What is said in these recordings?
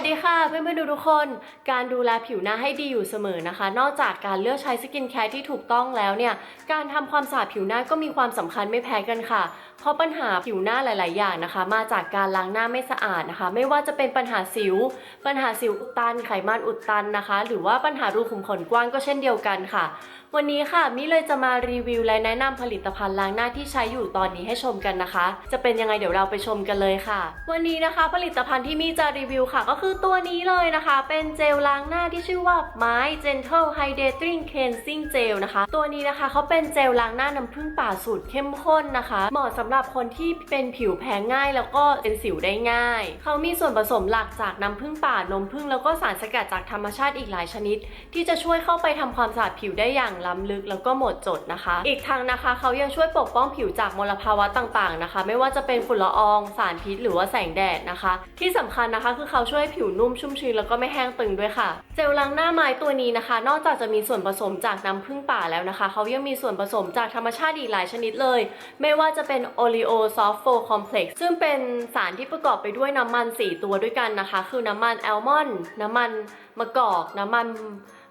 สดีค่ะเพื่อนๆทุกคน การดูแลผิวหน้าให้ดีอยู่เสมอนะคะ นอกจากการเลือกใช้สกินแคร์ที่ถูกต้องแล้วเนี่ย การทำความสะอาดผิวหน้าก็มีความสำคัญไม่แพ้กันค่ะ เพราะปัญหาผิวหน้าหลาย ๆ อย่างนะคะ มาจากการล้างหน้าไม่สะอาดนะคะ ไม่ว่าจะเป็นปัญหาสิว ปัญหาสิวอุดตัน ไขมันอุดตันนะคะ หรือว่าปัญหารูขุมขนกว้างก็เช่นเดียวกันค่ะ วันนี้ค่ะมิเลยจะมารีวิวและแนะนำผลิตภัณฑ์ล้างหน้าที่ใช้อยู่ตอนนี้ให้ชมกันนะคะ จะเป็นยังไงเดี๋ยวเราไปชมกันเลยค่ะ วันนี้นะคะ ผลิตภัณฑ์ที่มีจะรีวิวค่ะ ก็คือตัวนี้เลยนะคะ เป็นเจลล้างหน้าที่ชื่อว่าไม้ Gentle Hydrating Cleansing Gel นะคะ ตัวนี้นะคะเขาเป็นเจลล้างหน้าน้ำผึ้งป่าสูตรเข้มข้นนะคะ เหมาะสำหรับคนที่เป็นผิวแพ้ง่าย แล้วก็เป็นสิวได้ง่าย เขามีส่วนผสมหลักจากน้ำผึ้งป่านมผึ้งแล้วก็สารสกัดจากธรรมชาติอีกหลายชนิด ที่จะช่วยเข้าไปทำความสะอาดผิวได้อย่างล้ำลึกแล้วก็หมดจดนะคะ อีกทางนะคะเขายังช่วยปกป้องผิวจากมลภาวะต่างๆนะคะ ไม่ว่าจะเป็นฝุ่นละออง สารพิษ หรือว่าแสงแดดนะคะ ที่สำคัญนะคะคือเขาช่วยให้ผิวนุ่มชุ่มชื้นแล้วก็ไม่แห้งตึงด้วยค่ะ เจลล้างหน้าไม้ตัวนี้นะคะ นอกจากจะมีส่วนผสมจากน้ำผึ้งป่าแล้วนะคะ เขายังมีส่วนผสมจากธรรมชาติอีกหลายชนิดเลย ไม่ว่าจะเป็นโอลิโอซอฟโฟคอมเพล็กซ์ซึ่งเป็นสารที่ประกอบไปด้วยน้ำมัน 4 ตัวด้วยกันนะคะ คือน้ำมันแอลมอนด์น้ำมันมะกอก น้ำมัน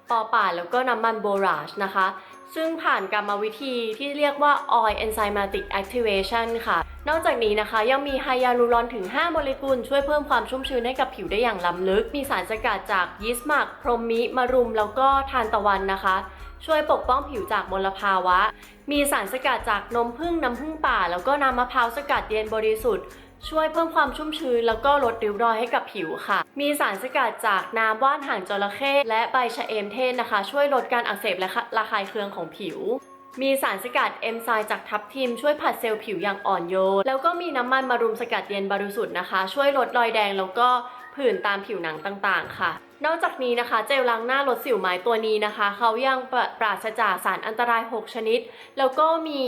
ปอป่าแล้วก็น้ำมันโบราชนะคะ ซึ่งผ่านกรรมวิธีที่เรียกว่า oil enzymatic activation ค่ะ นอกจากนี้นะคะยังมีไฮยาลูรอนถึง 5 โมเลกุล ช่วยเพิ่มความชุ่มชื้นให้กับผิวได้อย่างล้ำลึก มีสารสกัดจากยีสต์หมัก พรหมิมะรุม แล้วก็ทานตะวันนะคะ ช่วยปกป้องผิวจากมลภาวะ มีสารสกัดจากนมผึ้งน้ำผึ้งป่า แล้วก็น้ำมะพร้าวสกัดเย็นบริสุทธิ์ ช่วยเพิ่มความชุ่มชื้นแล้วก็ลดริ้วรอยให้กับผิวค่ะ มีสารสกัดจากน้ำว่านหางจระเข้และใบชะเอมเทศนะคะ ช่วยลดการอักเสบและระคายเคืองของผิว มีสารสกัดเอนไซม์จากทับทิม ช่วยผัดเซลล์ผิวอย่างอ่อนโยน แล้วก็มีน้ำมันมารุมสกัดเย็นบริสุทธิ์นะคะ ช่วยลดรอยแดงแล้วก็ผื่นตามผิวหนังต่างๆ ค่ะ นอกจากนี้นะคะเจลล้างหน้าลดสิวไม้ตัวนี้นะคะ เขายังปรปราศจากสารอันตราย 6 ชนิด แล้วก็มี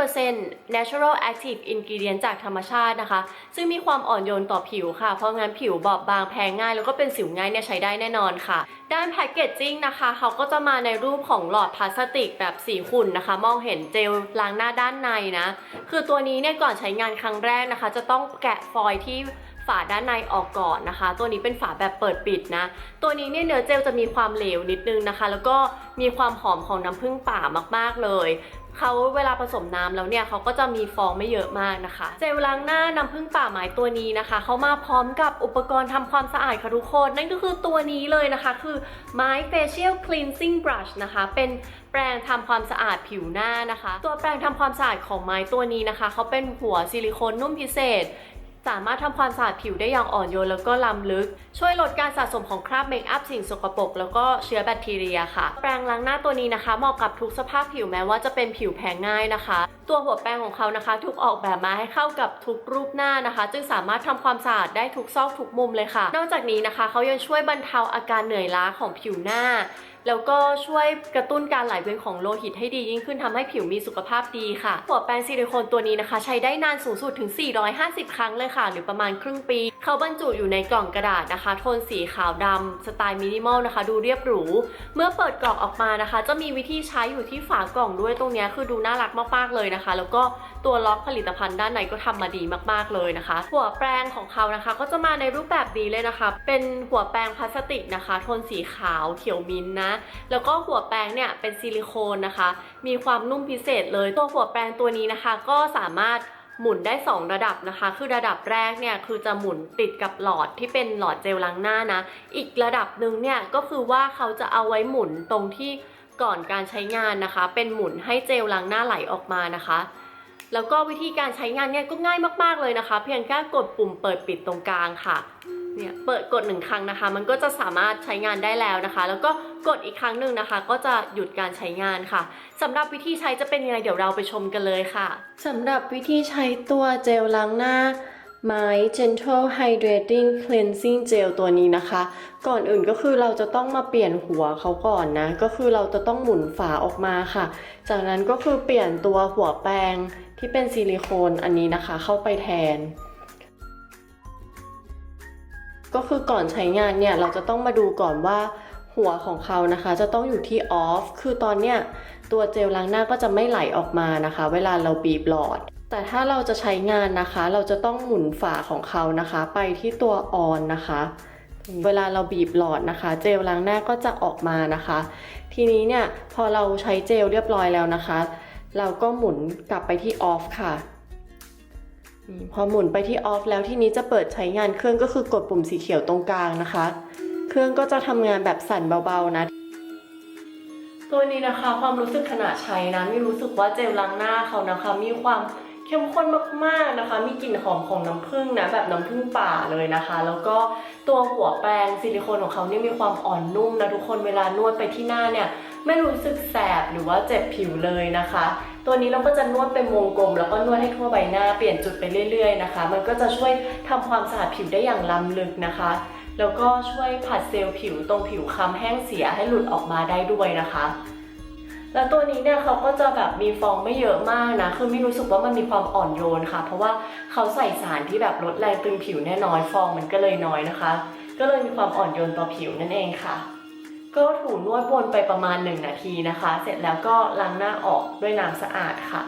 100% natural active ingredient จากธรรมชาตินะคะ ซึ่งมีความอ่อนโยนต่อผิวค่ะ เพราะงั้นผิวบอบบางแพ้ง่าย แล้วก็เป็นสิวง่ายเนี่ยใช้ได้แน่นอนค่ะ ด้านแพคเกจจิ้งนะคะ เขาก็จะมาในรูปของหลอดพลาสติกแบบสีขุ่นนะคะ มองเห็นเจลล้างหน้าด้านในนะ คือตัวนี้เนี่ยก่อนใช้งานครั้งแรกนะคะ จะต้องแกะฟอยล์ที่ ฝาด้านในออกก่อนนะคะ ตัวนี้เป็นฝาแบบเปิดปิดนะ ตัวนี้เนี่ยเนื้อเจลจะมีความเหลวนิดนึงนะคะ แล้วก็มีความหอมของน้ำผึ้งป่ามาก ๆเลยเขาเวลาผสมน้ำแล้วเนี่ยเขาก็จะมีฟองไม่เยอะมากนะคะ เจลล้างหน้าน้ำผึ้งป่าไม้ตัวนี้นะคะเขามาพร้อมกับอุปกรณ์ทำความสะอาดค่ะทุกคนนั่นก็คือตัวนี้เลยนะคะ คือไม้ facial cleansing brush นะคะ เป็นแปรงทำความสะอาดผิวหน้านะคะ ตัวแปรงทำความสะอาดของไม้ตัวนี้นะคะเขาเป็นหัวซิลิโคนนุ่มพิเศษ สามารถทำความสะอาดผิวได้อย่างอ่อนโยนแล้วก็ล้ำลึก ช่วยลดการสะสมของคราบเมคอัพสิ่งสกปรกแล้วก็เชื้อแบคทีเรียค่ะ แปรงล้างหน้าตัวนี้นะคะ เหมาะกับทุกสภาพผิวแม้ว่าจะเป็นผิวแพ้ง่ายนะคะ ตัวหัวแปรงของเขานะคะ ถูกออกแบบมาให้เข้ากับทุกรูปหน้านะคะ จึงสามารถทำความสะอาดได้ทุกซอกทุกมุมเลยค่ะ นอกจากนี้นะคะเขายังช่วยบรรเทาอาการเหนื่อยล้าของผิวหน้า แล้วก็ช่วยกระตุ้นการไหลเวียนของโลหิตให้ดียิ่งขึ้นทำให้ผิวมีสุขภาพดีค่ะ หัวแปรงซิลิโคนตัวนี้นะคะ ใช้ได้นานสูงสุดถึง 450 ครั้งเลยค่ะ หรือประมาณครึ่งปี เขาบรรจุอยู่ในกล่องกระดาษนะคะ โทนสีขาวดำสไตล์มินิมอลนะคะ ดูเรียบหรู เมื่อเปิดกล่องออกมานะคะ จะมีวิธีใช้อยู่ที่ฝากล่องด้วยตรงนี้คือดูน่ารักมากๆเลยนะคะ แล้วก็ ตัวล็อกผลิตภัณฑ์ด้านในก็ทำมาดีมากๆเลยนะคะ หัวแปรงของเขานะคะ ก็จะมาในรูปแบบดีเลยนะคะ เป็นหัวแปรงพลาสติกนะคะ โทนสีขาวเขียวมิ้นท์นะ แล้วก็หัวแปรงเนี่ยเป็นซิลิโคนนะคะ มีความนุ่มพิเศษเลยตัวหัวแปรงตัวนี้นะคะ ก็สามารถหมุนได้ 2 ระดับนะคะ คือระดับแรกเนี่ยคือจะหมุนติดกับหลอดที่เป็นหลอดเจลล้างหน้านะ อีกระดับหนึ่งเนี่ยก็คือว่าเขาจะเอาไว้หมุนตรงที่ก่อนการใช้งานนะคะ เป็นหมุนให้เจลล้างหน้าไหลออกมานะคะ แล้วก็วิธีการใช้งานเนี่ยก็ง่ายมากๆเลยนะคะ เพียงแค่กดปุ่มเปิดปิดตรงกลางค่ะเนี่ยเปิดกดหนึ่งครั้งนะคะ มันก็จะสามารถใช้งานได้แล้วนะคะ แล้วก็กดอีกครั้งหนึ่งนะคะ ก็จะหยุดการใช้งานค่ะสำหรับวิธีใช้จะเป็นยังไงเดี๋ยวเราไปชมกันเลยค่ะสำหรับวิธีใช้ตัวเจลล้างหน้า ไม้ Gentle Hydrating Cleansing Gel ตัวนี้นะคะ ก่อนอื่นก็คือเราจะต้องมาเปลี่ยนหัวเขาก่อนนะ ก็คือเราจะต้องหมุนฝาออกมาค่ะ จากนั้นก็คือเปลี่ยนตัวหัวแปรงที่เป็นซิลิโคนอันนี้นะคะ เข้าไปแทน ก็คือก่อนใช้งานเนี่ย เราจะต้องมาดูก่อนว่าหัวของเขานะคะจะต้องอยู่ที่ออฟ คือตอนเนี้ยตัวเจลล้างหน้าก็จะไม่ไหลออกมานะคะ เวลาเราบีบหลอด แต่ถ้าเราจะใช้งานนะคะ เราจะต้องหมุนฝาของเขานะคะ ไปที่ตัวออนนะคะ เวลาเราบีบหลอดนะคะ เจลล้างหน้าก็จะออกมานะคะ ทีนี้เนี่ยพอเราใช้เจลเรียบร้อยแล้วนะคะ เราก็หมุนกลับไปที่ออฟค่ะนี่พอหมุนไปที่ออฟแล้วทีนี้จะเปิดใช้งานเครื่องก็คือกดปุ่มสีเขียวตรงกลางนะคะ เครื่องก็จะทำงานแบบสั่นเบาๆนะตัวนี้นะคะความรู้สึกขณะใช้นะไมีรู้สึกว่าเจลล้างหน้าเขานะคะ มีความ เข้มข้นมากๆนะคะ มีกลิ่นหอมของน้ำผึ้งนะแบบน้ำผึ้งป่าเลยนะคะ แล้วก็ตัวหัวแปรงซิลิโคนของเขาเนี่ยมีความอ่อนนุ่มนะทุกคนเวลานวดไปที่หน้าเนี่ยไม่รู้สึกแสบหรือว่าเจ็บผิวเลยนะคะ ตัวนี้เราก็จะนวดเป็นวงกลม แล้วก็นวดให้ทั่วใบหน้าเปลี่ยนจุดไปเรื่อยๆนะคะ มันก็จะช่วยทำความสะอาดผิวได้อย่างล้ำลึกนะคะ แล้วก็ช่วยผัดเซลล์ผิวตรงผิวคล้ำแห้งเสียให้หลุดออกมาได้ด้วยนะคะ แล้วตัวนี้เนี่ยเขาก็จะแบบมีฟองไม่เยอะมากนะ คือไม่รู้สึกว่ามันมีความอ่อนโยนค่ะ เพราะว่าเขาใส่สารที่แบบลดแรงตึงผิวแน่นอนฟองมันก็เลยน้อยนะคะ ก็เลยมีความอ่อนโยนต่อผิวนั่นเองค่ะ ก็ถูนวดวนไปประมาณ 1 นาทีนะคะ เสร็จแล้วก็ล้างหน้าออกด้วยน้ำสะอาดค่ะ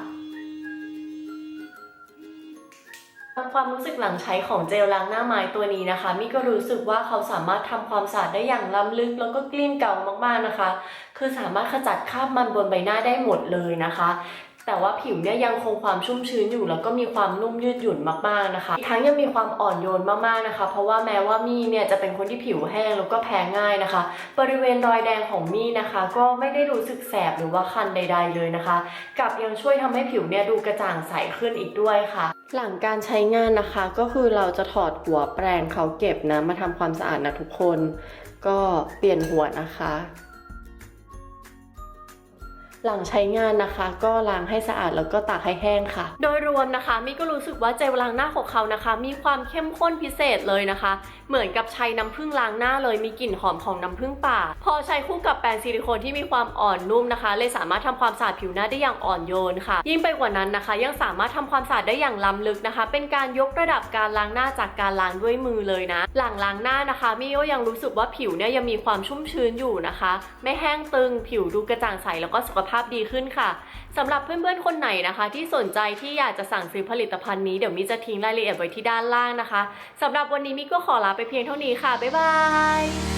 ความรู้สึกหลังใช้ของเจลล้างหน้าไม้ตัวนี้นะคะมี่ก็รู้สึกว่าเขาสามารถทำความสะอาดได้อย่างล้ำลึกแล้วก็กลิ้งเก่ามากๆนะคะ คือสามารถขจัดคราบมันบนใบหน้าได้หมดเลยนะคะ แต่ว่าผิวเนี่ยยังคงความชุ่มชื้นอยู่ แล้วก็มีความนุ่มยืดหยุ่นมากๆนะคะ ทั้งยังมีความอ่อนโยนมากๆนะคะ เพราะว่าแม้ว่ามี่เนี่ยจะเป็นคนที่ผิวแห้งแล้วก็แพ้ง่ายนะคะ บริเวณรอยแดงของมี่นะคะ ก็ไม่ได้รู้สึกแสบหรือว่าคันใด ๆ เลยนะคะ กับยังช่วยทำให้ผิวเนี่ยดูกระจ่างใสขึ้นอีกด้วยค่ะ หลังการใช้งานนะคะ ก็คือเราจะถอดหัวแปรงเขาเก็บนะมาทำความสะอาดนะทุกคน ก็เปลี่ยนหัวนะคะ หลังใช้งานนะคะ ก็ล้างให้สะอาดแล้วก็ตากให้แห้งค่ะ โดยรวมนะคะมี่ก็รู้สึกว่าเจลล้างหน้าของเขานะคะ มีความเข้มข้นพิเศษเลยนะคะ เหมือนกับใช้น้ำผึ้งล้างหน้าเลยมีกลิ่นหอมของน้ำผึ้งป่า พอใช้คู่กับแปรงซิลิโคนที่มีความอ่อนนุ่มนะคะ เลยสามารถทำความสะอาดผิวหน้าได้อย่างอ่อนโยนค่ะ ยิ่งไปกว่านั้นนะคะ ยังสามารถทำความสะอาดได้อย่างล้ำลึกนะคะ เป็นการยกระดับการล้างหน้าจากการล้างด้วยมือเลยนะ หลังล้างหน้านะคะมี่ก็ยังรู้สึกว่าผิวเนี่ยยังมีความชุ่มชื้นอยู่นะคะ ไม่แห้งตึงผิวดูกระจ่างใสแล้วก็สุขภาพดีขึ้นค่ะสำหรับเพื่อนๆคนไหนนะคะ ที่สนใจที่อยากจะสั่งซื้อผลิตภัณฑ์นี้เดี๋ยวมิจะทิ้งรายละเอียดไว้ที่ด้านล่างนะคะสำหรับวันนี้มิก็ขอลาไปเพียงเท่านี้ค่ะบ๊ายบาย